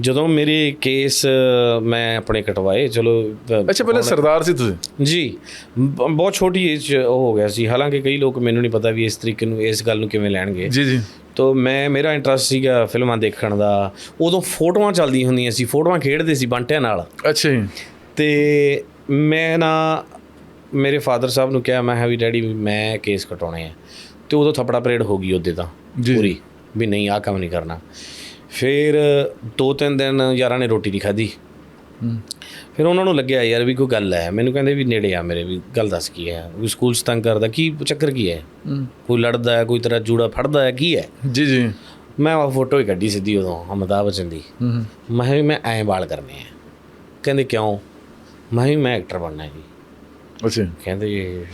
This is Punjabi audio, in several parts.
ਜਦੋਂ ਮੇਰੇ ਕੇਸ ਮੈਂ ਆਪਣੇ ਕਟਵਾਏ ਚਲੋ ਅੱਛਾ ਪਹਿਲਾਂ ਸਰਦਾਰ ਸੀ ਤੁਸੀਂ? ਜੀ ਬਹੁਤ ਛੋਟੀ ਏਜ ਉਹ ਹੋ ਗਿਆ ਸੀ। ਹਾਲਾਂਕਿ ਕਈ ਲੋਕ ਮੈਨੂੰ ਨਹੀਂ ਪਤਾ ਵੀ ਇਸ ਤਰੀਕੇ ਨੂੰ ਇਸ ਗੱਲ ਨੂੰ ਕਿਵੇਂ ਲੈਣਗੇ। ਜੀ ਜੀ। ਤੋ ਮੈਂ ਮੇਰਾ ਇੰਟਰਸਟ ਸੀਗਾ ਫਿਲਮਾਂ ਦੇਖਣ ਦਾ। ਉਦੋਂ ਫੋਟੋਆਂ ਚੱਲਦੀਆਂ ਹੁੰਦੀਆਂ ਸੀ ਫੋਟੋਆਂ ਖੇਡਦੇ ਸੀ ਬੰਟਿਆਂ ਨਾਲ। ਅੱਛਾ ਜੀ। ਤੇ ਮੈਂ ਨਾ ਮੇਰੇ ਫਾਦਰ ਸਾਹਿਬ ਨੂੰ ਕਿਹਾ ਮੈਂ ਵੀ ਡੈਡੀ ਮੈਂ ਕੇਸ ਕਟਾਉਣੇ ਆ। ਤੇ ਉਦੋਂ ਥੱਪੜਾ ਪਰੇਡ ਹੋ ਗਈ ਉਹਦੇ ਤਾਂ। ਪੂਰੀ ਵੀ ਨਹੀਂ ਆਹ ਕੰਮ ਨਹੀਂ ਕਰਨਾ। ਫਿਰ ਦੋ ਤਿੰਨ ਦਿਨ ਯਾਰਾਂ ਨੇ ਰੋਟੀ ਨਹੀਂ ਖਾਧੀ। ਫਿਰ ਉਹਨਾਂ ਨੂੰ ਲੱਗਿਆ ਯਾਰ ਵੀ ਕੋਈ ਗੱਲ ਹੈ। ਮੈਨੂੰ ਕਹਿੰਦੇ ਵੀ ਨੇੜੇ ਆ ਮੇਰੇ ਵੀ ਗੱਲ ਦੱਸ ਕੀ ਹੈ? ਵੀ ਸਕੂਲ 'ਚ ਤੰਗ ਕਰਦਾ ਕੀ ਚੱਕਰ ਕੀ ਹੈ। ਕੋਈ ਲੜਦਾ ਹੈ ਕੋਈ ਤੇਰਾ ਜੂੜਾ ਫੜਦਾ ਹੈ ਕੀ ਹੈ? ਜੀ ਜੀ। ਮੈਂ ਉਹ ਫੋਟੋ ਹੀ ਕੱਢੀ ਸਿੱਧੀ ਉਦੋਂ ਅਮਿਤਾਭ ਬੱਚਨ ਦੀ। ਮੈਂ ਵੀ ਮੈਂ ਐਂ ਵਾਲ ਕਰਨੇ ਆ। ਕਹਿੰਦੇ ਕਿਉਂ? ਮੈਂ ਵੀ ਮੈਂ ਐਕਟਰ ਬਣਨਾ ਹੈ ਜੀ। ਅੱਛਾ। ਕਹਿੰਦੇ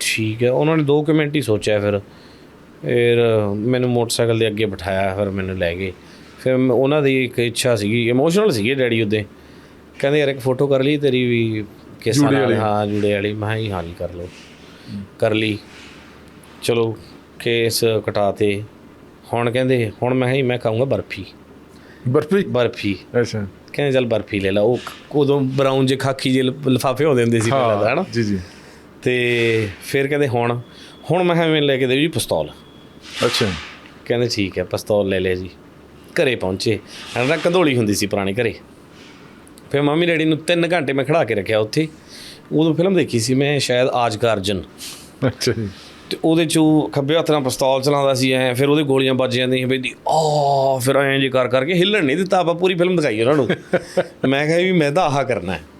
ਠੀਕ ਹੈ। ਉਹਨਾਂ ਨੇ 2 ਮਿੰਟ ਹੀ ਸੋਚਿਆ ਫਿਰ। ਫਿਰ ਮੈਨੂੰ ਮੋਟਰਸਾਈਕਲ ਦੇ ਅੱਗੇ ਬਿਠਾਇਆ ਫਿਰ ਮੈਨੂੰ ਲੈ ਗਏ। ਫਿਰ ਉਹਨਾਂ ਦੀ ਇੱਕ ਇੱਛਾ ਸੀਗੀ ਇਮੋਸ਼ਨਲ ਸੀਗੇ ਡੈਡੀ ਉਹਦੇ। ਕਹਿੰਦੇ ਯਾਰ ਇੱਕ ਫੋਟੋ ਕਰ ਲਈ ਤੇਰੀ ਵੀ ਕਿਸਾਂ ਨਾਲ। ਹਾਂ ਜੁੜੇ ਵਾਲੀ। ਮੈਂ ਹਾਂ ਜੀ ਕਰ ਲਓ। ਕਰ ਲਈ। ਚਲੋ ਕੇਸ ਕਟਾਤੇ। ਹੁਣ ਕਹਿੰਦੇ ਹੁਣ ਮੈਂ ਜੀ ਮੈਂ ਖਾਊਂਗਾ ਬਰਫੀ। ਬਰਫੀ? ਬਰਫੀ। ਅੱਛਾ। ਕਹਿੰਦੇ ਚੱਲ ਬਰਫੀ ਲੈ ਲਾ। ਉਹ ਉਦੋਂ ਬਰਾਊਨ ਜੇ ਖਾਕੀ ਜੇ ਲਿਫਾਫੇ ਹੁੰਦੇ ਹੁੰਦੇ ਸੀ ਪਹਿਲਾਂ ਤਾਂ ਹਨਾ? ਜੀ ਜੀ। ਤੇ ਫਿਰ ਕਹਿੰਦੇ ਹੁਣ ਹੁਣ ਮੈਂ ਕਿਹਾ ਮੈਨੂੰ ਲੈ ਕੇ ਦੇ ਜੀ ਪਿਸਤੌਲ। ਅੱਛਾ। ਕਹਿੰਦੇ ਠੀਕ ਹੈ ਪਿਸਤੌਲ ਲੈ ਲਿਆ ਜੀ। ਘਰੇ ਪਹੁੰਚੇ। ਐਂਦਾ ਕੰਧੋਲੀ ਹੁੰਦੀ ਸੀ ਪੁਰਾਣੀ ਘਰੇ। ਫਿਰ ਮੰਮੀ ਡੈਡੀ ਨੂੰ 3 ਘੰਟੇ ਮੈਂ ਖੜਾ ਕੇ ਰੱਖਿਆ ਉੱਥੇ। ਉਦੋਂ ਫਿਲਮ ਦੇਖੀ ਸੀ ਮੈਂ ਸ਼ਾਇਦ ਆਜ ਕਾ ਅਰਜਨ ਅੱਛਾ ਜੀ। ਤੇ ਉਹਦੇ ਚ ਉਹ ਖੱਬੇ ਹੱਥ ਨਾਲ ਪਿਸਤੌਲ ਚਲਾਉਂਦਾ ਸੀ ਐ ਫਿਰ ਉਹਦੇ ਗੋਲੀਆਂ ਵੱਜ ਜਾਂਦੀਆਂ ਸੀ ਬਈ ਆ ਫਿਰ ਐਂ ਜੇ ਕਰ ਕਰਕੇ ਹਿੱਲਣ ਨਹੀਂ ਦਿੱਤਾ ਆਪਾਂ ਪੂਰੀ ਫਿਲਮ ਦਿਖਾਈ ਉਹਨਾਂ ਨੂੰ। ਮੈਂ ਕਿਹਾ ਵੀ ਮੈਂ ਤਾਂ ਆਹ ਕਰਨਾ ਹੈ।